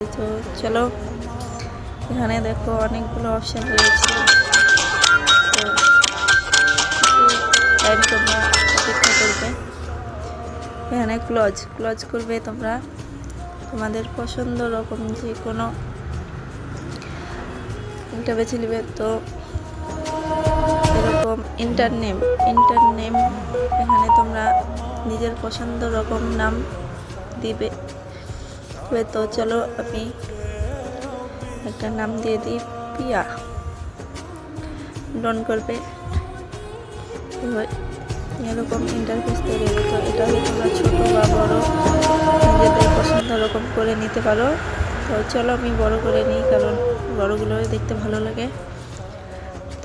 তো চলো, এখানে দেখো অনেকগুলো অপশান রয়েছে। টাইম তোমরা অপেক্ষা করবে। এখানে ক্লজ ক্লজ করবে তোমরা। তোমাদের পছন্দ রকম যে কোনো একটা বেছে নেবে। তো, এরকম ইন্টার নেম এখানে তোমরা নিজের পছন্দ রকম নাম দিবে। তবে তো চলো আমি একটা নাম দিয়ে দিই, পিয়া। ডন করবে এরকম ইন্টারফেস তৈরি হবে, তো এটা তোমরা ছোটো বা বড়, নিজেদের পছন্দ রকম করে নিতে পারো। তো চলো আমি বড় করে নিই, কারণ বড়গুলো দেখতে ভালো লাগে।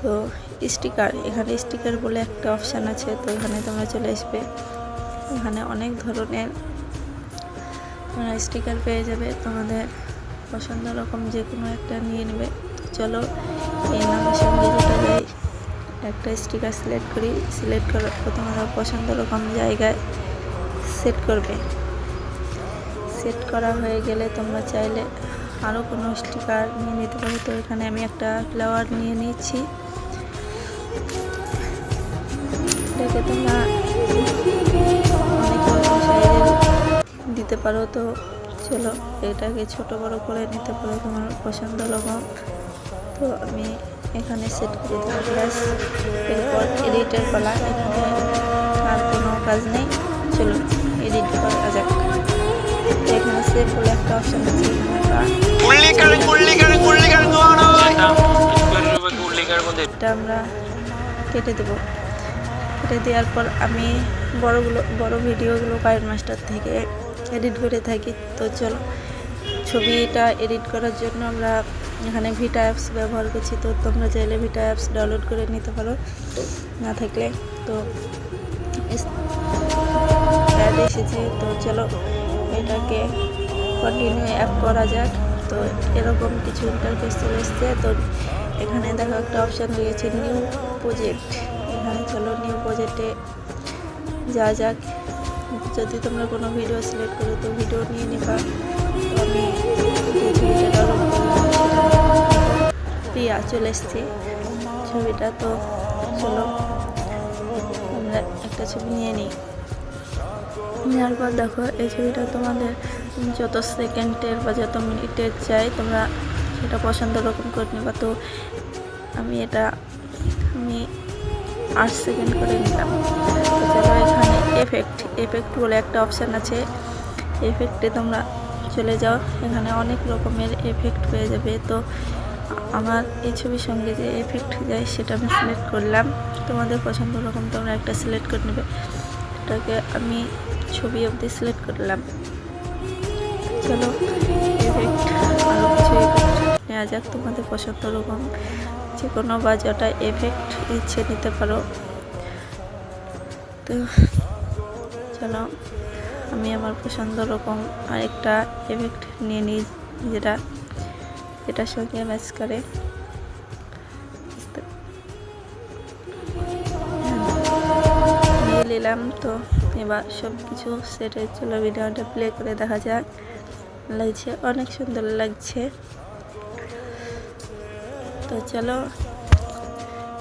তো স্টিকার এখানে স্টিকার বলে একটা অপশান আছে, তো এখানে তোমরা চলে আসবে। এখানে অনেক ধরনের তোমরা স্টিকার পেয়ে যাবে, তোমাদের পছন্দ রকম যে কোনো একটা নিয়ে নেবে। চলো, এই নামের সঙ্গে যেটা যায় একটা স্টিকার সিলেক্ট করি। সিলেক্ট করার পর তোমরা পছন্দ রকম জায়গায় সেট করবে। সেট করা হয়ে গেলে তোমরা চাইলে আরও কোনো স্টিকার নিয়ে নিতে পারো। তো এখানে আমি একটা ফ্লাওয়ার নিয়ে নিচ্ছি। এটাকে তোমরা দিতে পারো তো? চলো এটাকে ছোট বড় করে নিতে পারো তোমার পছন্দ রকম তো আমি এখানে সেট করে দিলাম এরপর এডিটের পালা এখানে আর কোনো কাজ নেই। চলো এডিট করা যাক। এখানে সেট করে একটা অপশন আছে এটা আমরা কেটে দেবো। কেটে দেওয়ার পর আমি বড়গুলো বড় ভিডিওগুলো কারেন্ট মাস্টার থেকে এডিট করে থাকি। তো চলো, ছবিটা এডিট করার জন্য আমরা এখানে ভিটা অ্যাপস ব্যবহার করছি। তো তোমরা চাইলে ভিটা অ্যাপস ডাউনলোড করে নিতে পারো। না থাকলে তো অ্যাড এসেছে। তো চলো, এটাকে কন্টিনিউ অ্যাপ করা যাক। তো এরকম কিছু ইন্টারফেস চলে এসছে। তো এখানে দেখো একটা অপশান রয়েছে নিউ প্রজেক্ট এখানে চলো নিউ প্রজেক্টে যা যাক। যদি তোমরা কোনো ভিডিও সিলেক্ট করো, তো ভিডিও নিয়ে নিবা। আমি প্রিয়া চলে এসছে। ছবিটা তো চলো, আমরা একটা ছবি নিয়ে নিই। নেওয়ার পর দেখো, এই ছবিটা তোমাদের যত সেকেন্ডের বা যত মিনিটের চাই, তোমরা সেটা পছন্দ রকম করে নিবা। তো আমি এটা, আমি আট সেকেন্ড করে নিলাম। এফেক্ট এফেক্ট বলে একটা অপশান আছে। এফেক্টে তোমরা চলে যাও, এখানে অনেক রকমের এফেক্ট পেয়ে যাবে। তো আমার এই ছবির সঙ্গে যে এফেক্ট যায়, সেটা আমি সিলেক্ট করলাম। তোমাদের পছন্দ রকম তোমরা একটা সিলেক্ট করে নেবে। এটাকে আমি ছবি অবধি সিলেক্ট করলাম। চলো এফেক্ট আরও কিছু এফেক্ট নেওয়া যাক। তোমাদের পছন্দ রকম যে কোনো বা যটা এফেক্ট ইচ্ছে নিতে পারো। তো চলো আমি আমার পছন্দ রকম আরেকটা এফেক্ট নিয়ে নিই যেটা এটার সঙ্গে ম্যাচ করে। নিলাম তো, এবার সব কিছু সেটে চলো, ভিডিওটা প্লে করে দেখা যাক। লাগছে, অনেক সুন্দর লাগছে। তো চলো,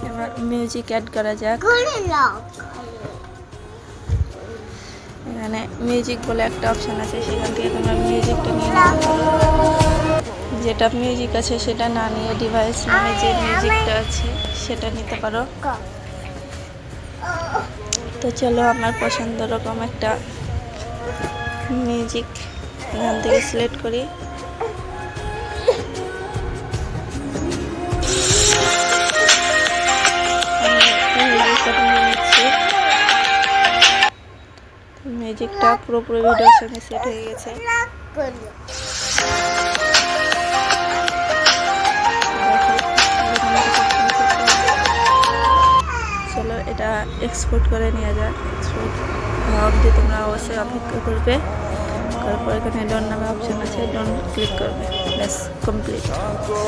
এবার মিউজিক অ্যাড করা যাক। এখানে মিউজিক বলে একটা অপশান আছে, সেখান থেকে তোমরা মিউজিকটা নিয়ে যেটা মিউজিক আছে সেটা না নিয়ে ডিভাইস নামে যে মিউজিকটা আছে, সেটা নিতে পারো। তো চলো, আমার পছন্দ রকম একটা মিউজিক এখান থেকে সিলেক্ট করি। মিউজিকটা পুরোপুরি ভিডিওর সঙ্গে সেট হয়ে গেছে। চলো, এটা এক্সপোর্ট করে নিয়ে যাক। এক্সপোর্ট হওয়া অবধি তোমরা অবশ্যই অপেক্ষা করবে। তারপর এখানে ডন নামে অপশন আছে ডন ক্লিক করবে। ব্যাস কমপ্লিট